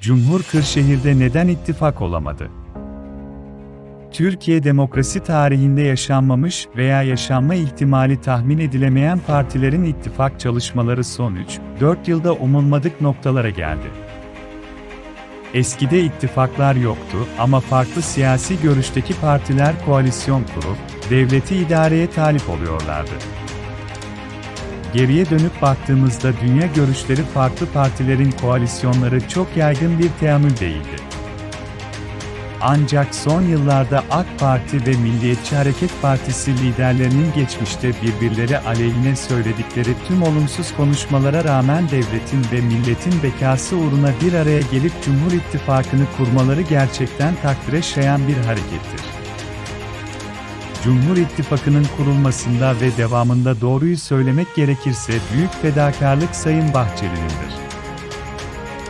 Cumhur Kırşehir'de neden ittifak olamadı? Türkiye demokrasi tarihinde yaşanmamış veya yaşanma ihtimali tahmin edilemeyen partilerin ittifak çalışmaları son 3-4 yılda umulmadık noktalara geldi. Eskide ittifaklar yoktu ama farklı siyasi görüşteki partiler koalisyon kurup, devleti idareye talip oluyorlardı. Geriye dönüp baktığımızda dünya görüşleri farklı partilerin koalisyonları çok yaygın bir teamül değildi. Ancak son yıllarda AK Parti ve Milliyetçi Hareket Partisi liderlerinin geçmişte birbirleri aleyhine söyledikleri tüm olumsuz konuşmalara rağmen devletin ve milletin bekası uğruna bir araya gelip Cumhur İttifakı'nı kurmaları gerçekten takdire şayan bir harekettir. Cumhur İttifakı'nın kurulmasında ve devamında doğruyu söylemek gerekirse büyük fedakarlık Sayın Bahçeli'nindir.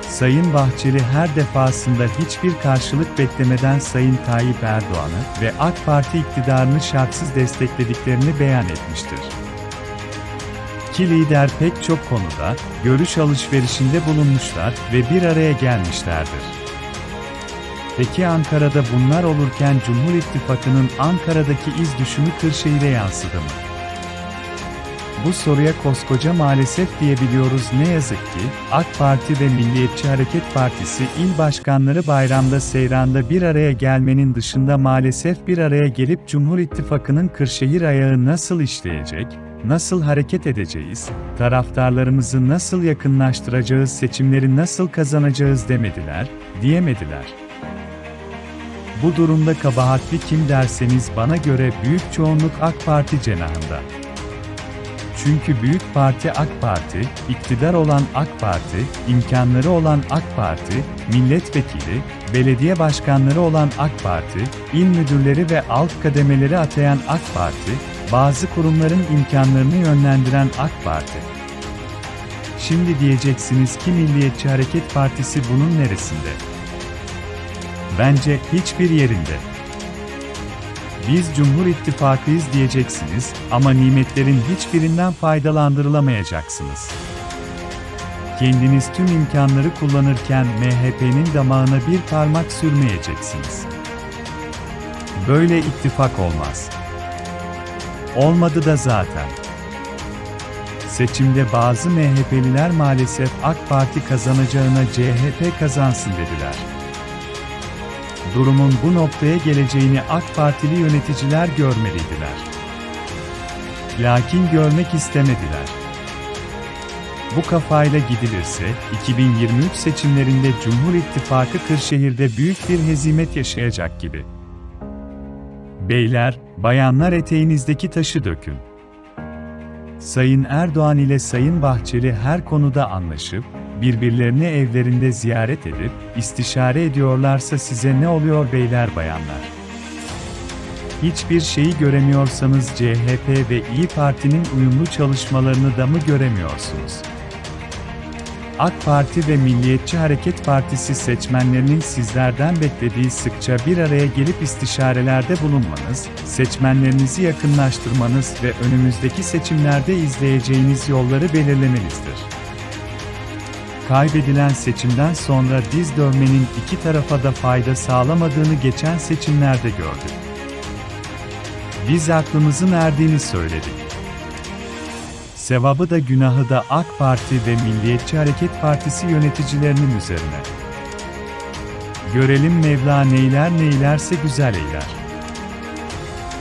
Sayın Bahçeli her defasında hiçbir karşılık beklemeden Sayın Tayyip Erdoğan'ı ve AK Parti iktidarını şartsız desteklediklerini beyan etmiştir. İki lider pek çok konuda görüş alışverişinde bulunmuşlar ve bir araya gelmişlerdir. Peki Ankara'da bunlar olurken Cumhur İttifakı'nın Ankara'daki iz düşümü Kırşehir'e yansıdı mı? Bu soruya koskoca maalesef diyebiliyoruz ne yazık ki, AK Parti ve Milliyetçi Hareket Partisi il başkanları bayramda seyranda bir araya gelmenin dışında maalesef bir araya gelip Cumhur İttifakı'nın Kırşehir ayağı nasıl işleyecek, nasıl hareket edeceğiz, taraftarlarımızı nasıl yakınlaştıracağız, seçimleri nasıl kazanacağız demediler, diyemediler. Bu durumda kabahatli kim derseniz bana göre büyük çoğunluk AK Parti cenahında. Çünkü büyük parti AK Parti, iktidar olan AK Parti, imkanları olan AK Parti, milletvekili, belediye başkanları olan AK Parti, il müdürleri ve alt kademeleri atayan AK Parti, bazı kurumların imkanlarını yönlendiren AK Parti. Şimdi diyeceksiniz ki Milliyetçi Hareket Partisi bunun neresinde? Bence hiçbir yerinde. Biz Cumhur İttifakıyız diyeceksiniz ama nimetlerin hiçbirinden faydalandırılamayacaksınız. Kendiniz tüm imkanları kullanırken MHP'nin damağına bir parmak sürmeyeceksiniz. Böyle ittifak olmaz. Olmadı da zaten. Seçimde bazı MHP'liler maalesef AK Parti kazanacağına CHP kazansın dediler. Durumun bu noktaya geleceğini AK Partili yöneticiler görmeliydiler. Lakin görmek istemediler. Bu kafayla gidilirse, 2023 seçimlerinde Cumhur İttifakı Kırşehir'de büyük bir hezimet yaşayacak gibi. Beyler, bayanlar eteğinizdeki taşı dökün. Sayın Erdoğan ile Sayın Bahçeli her konuda anlaşıp, birbirlerini evlerinde ziyaret edip, istişare ediyorlarsa size ne oluyor beyler bayanlar? Hiçbir şeyi göremiyorsanız CHP ve İyi Parti'nin uyumlu çalışmalarını da mı göremiyorsunuz? AK Parti ve Milliyetçi Hareket Partisi seçmenlerinin sizlerden beklediği sıkça bir araya gelip istişarelerde bulunmanız, seçmenlerinizi yakınlaştırmanız ve önümüzdeki seçimlerde izleyeceğiniz yolları belirlemenizdir. Kaybedilen seçimden sonra diz dövmenin iki tarafa da fayda sağlamadığını geçen seçimlerde gördük. Biz aklımızın erdiğini söyledik. Sevabı da günahı da AK Parti ve Milliyetçi Hareket Partisi yöneticilerinin üzerine. Görelim Mevla neyler neylerse güzel eyler.